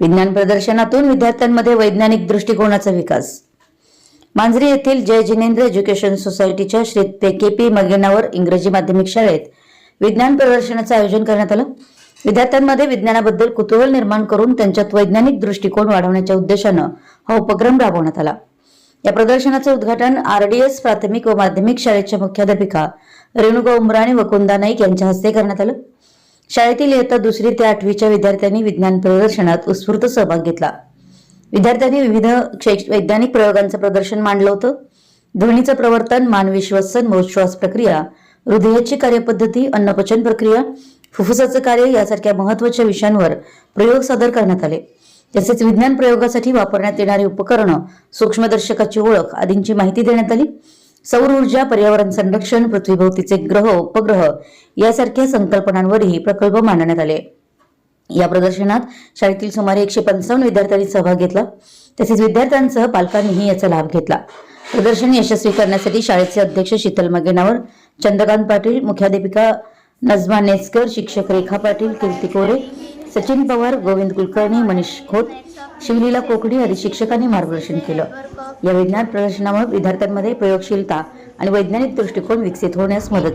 विज्ञान प्रदर्शनातून विद्यार्थ्यांमध्ये वैज्ञानिक दृष्टिकोनाचा विकास. मांजरी येथील जय जिनेंद्र एज्युकेशन सोसायटीच्या श्री के पी मगेनावर इंग्रजी माध्यमिक शाळेत विज्ञान प्रदर्शनाचं आयोजन करण्यात आलं. विद्यार्थ्यांमध्ये विज्ञानाबद्दल कुतूहल निर्माण करून त्यांच्यात वैज्ञानिक दृष्टिकोन वाढवण्याच्या उद्देशानं हा उपक्रम राबवण्यात आला. या प्रदर्शनाचं उद्घाटन आरडीएस प्राथमिक व माध्यमिक शाळेच्या मुख्याध्यापिका रेणुका उमराणी व कुंदा नाईक यांच्या हस्ते करण्यात आलं. शाळेतील इयत्ता दुसरी ते आठवीच्या विद्यार्थ्यांनी विज्ञान प्रदर्शनात उत्स्फूर्त सहभाग घेतला. विद्यार्थ्यांनी विविध वैज्ञानिक प्रयोगांचं प्रदर्शन मांडलं होतं. ध्वनीचं प्रवर्तन मानविश्वसन मोश्वास प्रक्रिया हृदयाची कार्यपद्धती अन्नपचन प्रक्रिया फुफ्फुसाचं कार्य यासारख्या महत्त्वाच्या विषयांवर प्रयोग सादर करण्यात आले. तसेच विज्ञान प्रयोगासाठी वापरण्यात येणारी उपकरणं सूक्ष्मदर्शकाची ओळख आदींची माहिती देण्यात आली. सौर ऊर्जा पर्यावरण संरक्षण पृथ्वीभोवतीचे ग्रह उपग्रह यासारख्या संकल्पनांवरही प्रकल्प मांडण्यात आले. या प्रदर्शनात शाळेतील सुमारे एकशे पंचावन्न विद्यार्थ्यांनी सहभाग घेतला. तसेच विद्यार्थ्यांसह पालकांनीही याचा लाभ घेतला. प्रदर्शन यशस्वी करण्यासाठी शाळेचे अध्यक्ष शीतल मगेनावर चंद्रकांत पाटील मुख्याध्यापिका नजमा नेसकर शिक्षक रेखा पाटील कीर्ती कोरे सचिन पवार गोविंद कुलकर्णी मनीष खोत शिवलीला कोकणी आदी शिक्षकांनी मार्गदर्शन केलं. या विज्ञान प्रदर्शनामुळे विद्यार्थ्यांमध्ये प्रयोगशीलता आणि वैज्ञानिक दृष्टिकोन विकसित होण्यास मदत